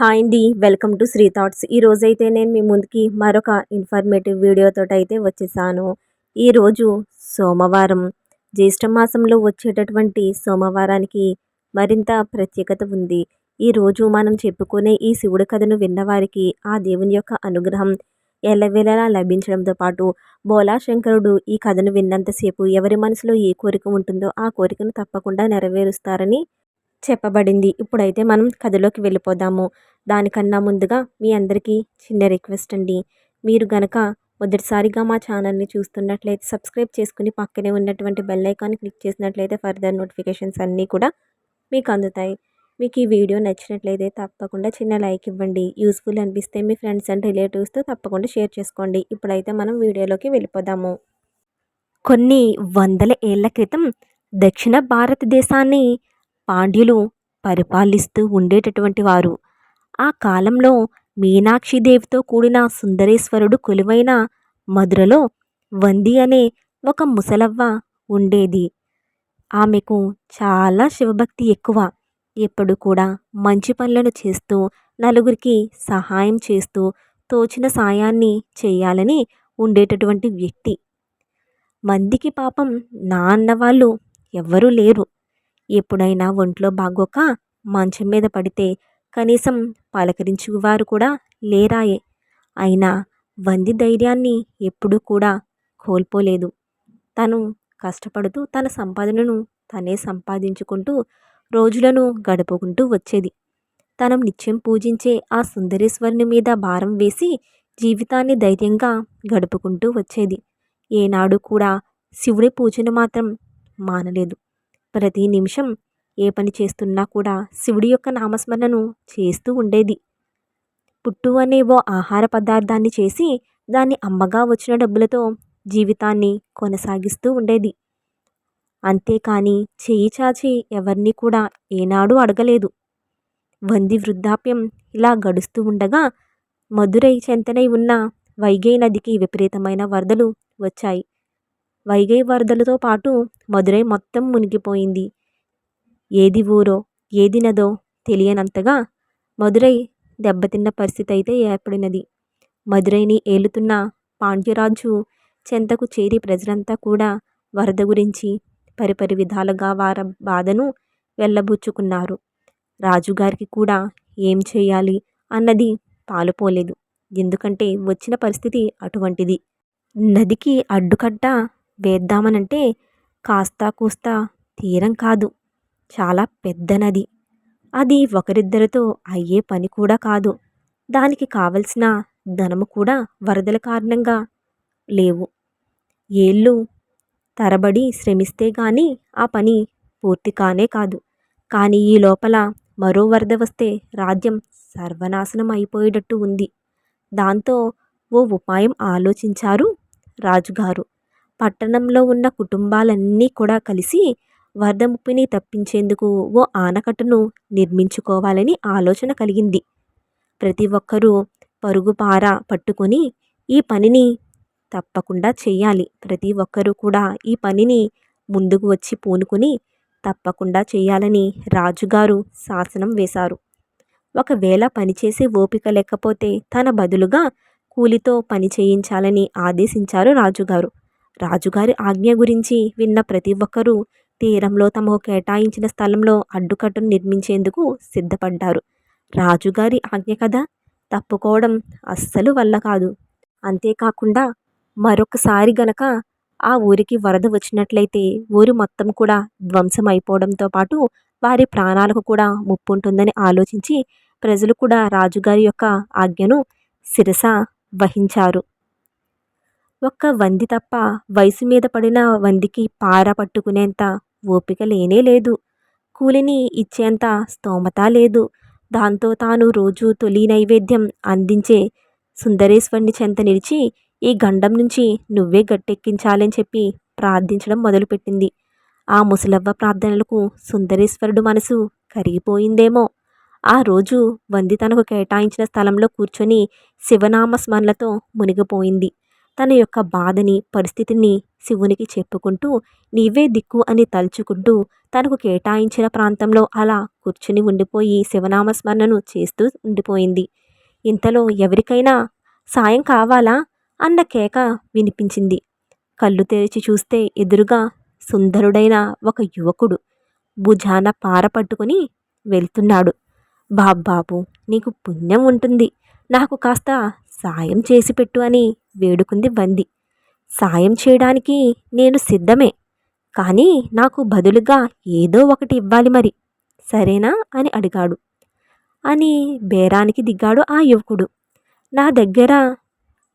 Hi అండి welcome to Shri thoughts. ఈ నేను మీ ముందుకి మరొక ఇన్ఫర్మేటివ్ వీడియోతో అయితే వచ్చేసాను. ఈరోజు సోమవారం. జ్యేష్ఠ మాసంలో వచ్చేటటువంటి సోమవారానికి మరింత ప్రత్యేకత ఉంది. ఈరోజు మనం చెప్పుకునే ఈ శివుడి కథను విన్నవారికి ఆ దేవుని యొక్క అనుగ్రహం ఎల్లవేళలా లభించడంతో పాటు బోలాశంకరుడు ఈ కథను విన్నంతసేపు ఎవరి మనసులో ఏ కోరిక ఉంటుందో ఆ కోరికను తప్పకుండా నెరవేరుస్తారని చెప్పబడింది. ఇప్పుడైతే మనం కథలోకి వెళ్ళిపోదాము. దానికన్నా ముందుగా మీ అందరికీ చిన్న రిక్వెస్ట్ అండి. మీరు గనక మొదటిసారిగా మా ఛానల్ని చూస్తున్నట్లయితే సబ్స్క్రైబ్ చేసుకుని పక్కనే ఉన్నటువంటి బెల్ ఐకాన్ క్లిక్ చేసినట్లయితే ఫర్దర్ నోటిఫికేషన్స్ అన్నీ కూడా మీకు అందుతాయి. మీకు ఈ వీడియో నచ్చినట్లయితే తప్పకుండా చిన్న లైక్ ఇవ్వండి. యూస్ఫుల్ అనిపిస్తే మీ ఫ్రెండ్స్ అండ్ రిలేటివ్స్తో తప్పకుండా షేర్ చేసుకోండి. ఇప్పుడైతే మనం వీడియోలోకి వెళ్ళిపోదాము. కొన్ని వందల ఏళ్ళ క్రితం దక్షిణ భారతదేశాన్ని పాండ్యులు పరిపాలిస్తూ ఉండేటటువంటి వారు. ఆ కాలంలో మీనాక్షిదేవితో కూడిన సుందరేశ్వరుడు కొలువైన మధురలో వంది అనే ఒక ముసలవ్వ ఉండేది. ఆమెకు చాలా శివభక్తి ఎక్కువ. ఎప్పుడు కూడా మంచి పనులను చేస్తూ నలుగురికి సహాయం చేస్తూ తోచిన సాయాన్ని చేయాలని ఉండేటటువంటి వ్యక్తి. మందికి పాపం నా అన్నవాళ్ళు ఎవ్వరూ లేరు. ఎప్పుడైనా ఒంట్లో బాగోక మంచం మీద పడితే కనీసం పలకరించువారు కూడా లేరాయే. అయినా వంది ధైర్యాన్ని ఎప్పుడూ కూడా కోల్పోలేదు. తను కష్టపడుతూ తన సంపాదనను తనే సంపాదించుకుంటూ రోజులను గడుపుకుంటూ వచ్చేది. తను నిత్యం పూజించే ఆ సుందరేశ్వరుని మీద భారం వేసి జీవితాన్ని ధైర్యంగా గడుపుకుంటూ వచ్చేది. ఏనాడు కూడా శివుడి పూజను మాత్రం మానలేదు. ప్రతి నిమిషం ఏ పని చేస్తున్నా కూడా శివుడి యొక్క నామస్మరణను చేస్తూ ఉండేది. పుట్టు అనే ఓ ఆహార పదార్థాన్ని చేసి దాన్ని అమ్మగా వచ్చిన డబ్బులతో జీవితాన్ని కొనసాగిస్తూ ఉండేది. అంతేకాని చేయి చాచి ఎవరిని కూడా ఏనాడు అడగలేదు. వంది వృద్ధాప్యం ఇలా గడుస్తూ ఉండగా మధురై చెంతనై ఉన్న వైగై నదికి విపరీతమైన వరదలు వచ్చాయి. వైగై వరదలతో పాటు మధురై మొత్తం మునిగిపోయింది. ఏది ఊరో ఏది నదో తెలియనంతగా మదురై దెబ్బతిన్న పరిస్థితి అయితే ఏర్పడినది. మదురైని ఏలుతున్న పాండ్యరాజు చెంతకు చేరి ప్రజలంతా కూడా వరద గురించి పరిపరి విధాలుగా వారి బాధను వెళ్ళబుచ్చుకున్నారు రాజుగారికి కూడా ఏం చేయాలి అన్నది పాలుపోలేదు. ఎందుకంటే వచ్చిన పరిస్థితి అటువంటిది. నదికి అడ్డుకట్ట వేద్దామనంటే కాస్తా కూస్తా తీరం కాదు. చాలా పెద్ద నది అది ఒకరిద్దరితో అయ్యే పని కూడా కాదు. దానికి కావలసిన ధనము కూడా వరదల కారణంగా లేవు. ఏళ్ళు తరబడి శ్రమిస్తే గాని ఆ పని పూర్తి కానే కాదు. కానీ ఈ లోపల మరో వరద వస్తే రాజ్యం సర్వనాశనం అయిపోయేటట్టు ఉంది. దాంతో ఓ ఉపాయం ఆలోచించారు రాజుగారు. పట్టణంలో ఉన్న కుటుంబాలన్నీ కూడా కలిసి వరద ముప్పిని తప్పించేందుకు ఓ ఆనకట్టను నిర్మించుకోవాలని ఆలోచన కలిగింది. ప్రతి ఒక్కరూ పరుగుపార పట్టుకొని ఈ పనిని తప్పకుండా చేయాలి. ప్రతి ఒక్కరూ కూడా ఈ పనిని ముందుకు వచ్చి పూనుకొని తప్పకుండా చేయాలని రాజుగారు శాసనం వేశారు. ఒకవేళ పనిచేసే ఓపిక లేకపోతే తన బదులుగా కూలితో పని చేయించాలని ఆదేశించారు రాజుగారు. రాజుగారి ఆజ్ఞ గురించి విన్న ప్రతి ఒక్కరూ తీరంలో తమకు కేటాయించిన స్థలంలో అడ్డుకట్టును నిర్మించేందుకు సిద్ధపడ్డారు. రాజుగారి ఆజ్ఞ కదా? తప్పుకోవడం అస్సలు వల్ల కాదు. అంతేకాకుండా మరొకసారి గనక ఆ ఊరికి వరద వచ్చినట్లయితే ఊరు మొత్తం కూడా ధ్వంసం అయిపోవడంతో పాటు వారి ప్రాణాలకు కూడా ముప్పు ఉంటుందని ఆలోచించి ప్రజలు కూడా రాజుగారి యొక్క ఆజ్ఞను శిరస వహించారు. ఒక్క వంది తప్ప వయసు మీద పడిన వందికి పార పట్టుకునేంత ఓపిక లేనే లేదు. కూలిని ఇచ్చేంత స్తోమత లేదు. దాంతో తాను రోజు తొలి నైవేద్యం అందించే సుందరేశ్వరుని చెంత నిలిచి ఈ గండం నుంచి నువ్వే గట్టెక్కించాలని చెప్పి ప్రార్థించడం మొదలుపెట్టింది. ఆ ముసలవ్వ ప్రార్థనలకు సుందరేశ్వరుడు మనసు కరిగిపోయిందేమో. ఆ రోజు వంది తనకు కేటాయించిన స్థలంలో కూర్చొని శివనామ స్మరణలతో మునిగిపోయింది. తన యొక్క బాధని పరిస్థితిని శివునికి చెప్పుకుంటూ నీవే దిక్కు అని తలుచుకుంటూ తనకు కేటాయించిన ప్రాంతంలో అలా కూర్చుని ఉండిపోయి శివనామస్మరణను చేస్తూ ఉండిపోయింది. ఇంతలో ఎవరికైనా సాయం కావాలా అన్న కేక వినిపించింది. కళ్ళు తెరిచి చూస్తే ఎదురుగా సుందరుడైన ఒక యువకుడు భుజాన పార పట్టుకుని వెళ్తున్నాడు. బాబ్బాబు నీకు పుణ్యం ఉంటుంది. నాకు కాస్త సాయం చేసి పెట్టు అని వేడుకుంది వంది. సాయం చేయడానికి నేను సిద్ధమే కానీ నాకు బదులుగా ఏదో ఒకటి ఇవ్వాలి మరి. సరేనా? అని అడిగాడు. అని బేరానికి దిగాడు ఆ యువకుడు. నా దగ్గర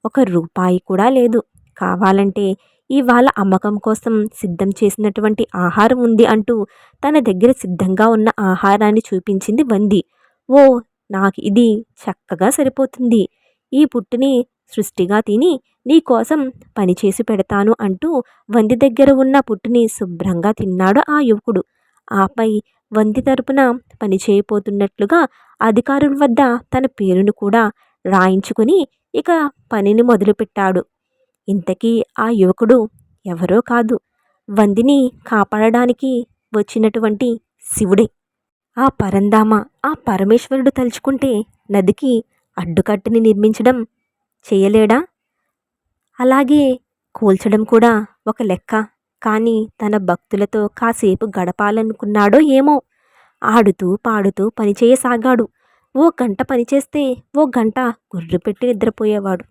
ఒక రూపాయి కూడా లేదు. కావాలంటే ఇవాళ అమ్మకం కోసం సిద్ధం చేసినటువంటి ఆహారం ఉంది అంటూ తన దగ్గర సిద్ధంగా ఉన్న ఆహారాన్ని చూపించింది వంది. ఓ నాకు ఇది చక్కగా సరిపోతుంది. ఈ పుట్టుని సృష్టిగా తిని నీకోసం పనిచేసి పెడతాను అంటూ వంది దగ్గర ఉన్న పుట్టుని శుభ్రంగా తిన్నాడు ఆ యువకుడు. ఆపై వంది తరపున పనిచేయబోతున్నట్లుగా అధికారుల వద్ద తన పేరును కూడా రాయించుకుని ఇక పనిని మొదలుపెట్టాడు. ఇంతకీ ఆ యువకుడు ఎవరో కాదు. వందిని కాపాడడానికి వచ్చినటువంటి శివుడే. ఆ పరందామ ఆ పరమేశ్వరుడు తలుచుకుంటే నదికి అడ్డుకట్టుని నిర్మించడం చేయలేడా? అలాగే కూల్చడం కూడా ఒక లెక్క. కానీ తన భక్తులతో కాసేపు గడపాలనుకున్నాడో ఏమో. ఆడుతూ పాడుతూ పనిచేయసాగాడు. ఓ గంట పనిచేస్తే ఓ గంట గుర్రు పెట్టి నిద్రపోయేవాడు.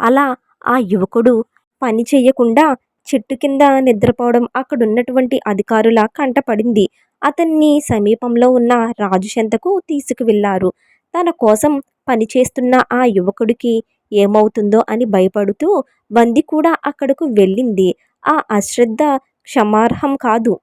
అలా ఆ యువకుడు పని చేయకుండా చెట్టు కింద నిద్రపోవడం అక్కడున్నటువంటి అధికారుల కంటపడింది అతన్ని సమీపంలో ఉన్న రాజు చెంతకు తీసుకువెళ్ళారు. తన కోసం పనిచేస్తున్న ఆ యువకుడికి ఏమవుతుందో అని భయపడుతూ వంది కూడా అక్కడకు వెళ్ళింది. ఆ అశ్రద్ధ క్షమార్హం కాదు.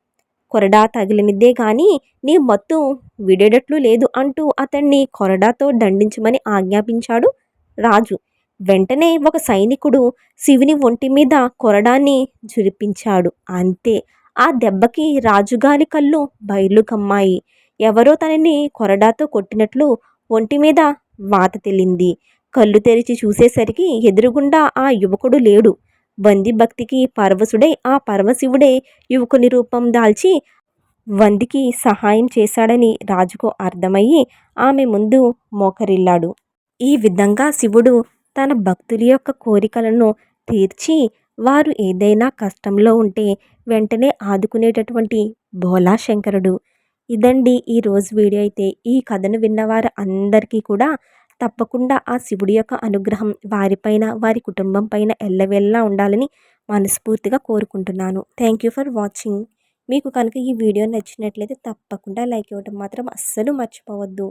కొరడా తగిలినదే గాని నీ మత్తు విడేటట్లు లేదు అంటూ అతన్ని కొరడాతో దండించమని ఆజ్ఞాపించాడు రాజు. వెంటనే ఒక సైనికుడు శివుని ఒంటి మీద కొరడాన్ని జురిపించాడు అంతే. ఆ దెబ్బకి రాజుగారి కళ్ళు బయలు కమ్మాయి ఎవరో తనని కొరడాతో కొట్టినట్లు ఒంటి మీద వాత తెలింది కళ్ళు తెరిచి చూసేసరికి ఎదురుగుండా ఆ యువకుడు లేడు. వంది భక్తికి పరవశుడై ఆ పరమశివుడే యువకుని రూపం దాల్చి వందికి సహాయం చేశాడని రాజుకు అర్థమయ్యి ఆమె ముందు మోకరిల్లాడు. ఈ విధంగా శివుడు తన భక్తుల యొక్క కోరికలను తీర్చి వారు ఏదైనా కష్టంలో ఉంటే వెంటనే ఆదుకునేటటువంటి భోలా శంకరుడు ఇదండి ఈరోజు వీడియో. అయితే ఈ కథను విన్నవారు అందరికీ కూడా తప్పకుండా ఆ శివుడి యొక్క అనుగ్రహం వారిపైన వారి కుటుంబం పైన ఎల్లవెల్లా ఉండాలని మనస్ఫూర్తిగా కోరుకుంటున్నాను. థ్యాంక్ యూ ఫర్ వాచింగ్ మీకు కనుక ఈ వీడియో నచ్చినట్లయితే తప్పకుండా లైక్ ఇవ్వడం మాత్రం అస్సలు మర్చిపోవద్దు.